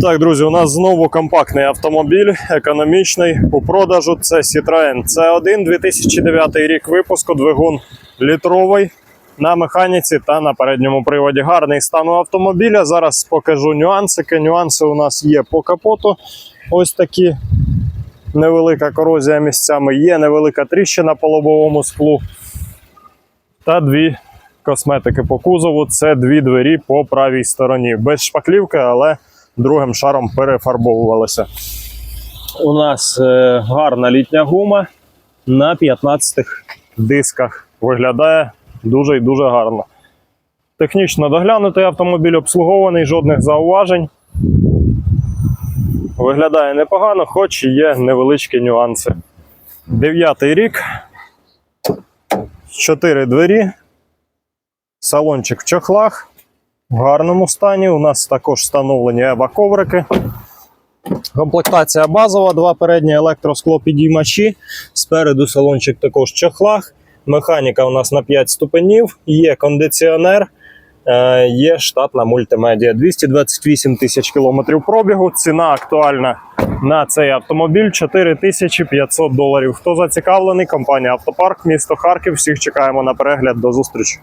Так, друзі, у нас знову компактний автомобіль, економічний у продажу. Це Citroen C1 2009 рік випуску, двигун літровий на механіці та на передньому приводі. Гарний стан у автомобіля. Зараз покажу нюансики. Нюанси у нас є по капоту. Ось такі. Невелика корозія місцями, є невелика тріщина по лобовому склу. Та дві косметики по кузову. Це дві двері по правій стороні. Без шпаклівки, але другим шаром перефарбовувалися. У нас е, гарна літня гума на 15 дисках. Виглядає дуже і дуже гарно. Технічно доглянутий автомобіль обслугований, жодних зауважень. Виглядає непогано, хоч є невеличкі нюанси. Дев'ятий рік. Чотири двері. Салончик в чохлах в гарному стані. У нас також встановлені ева-коврики. Комплектація базова, два передні електросклопідіймачі. Спереду салончик також в чохлах. Механіка у нас на 5 ступенів, є кондиціонер, е, є штатна мультимедіа. 228 тисяч кілометрів пробігу. Ціна актуальна на цей автомобіль 4500 доларів. Хто зацікавлений? Компанія Автопарк, місто Харків. Всіх чекаємо на перегляд. До зустрічі.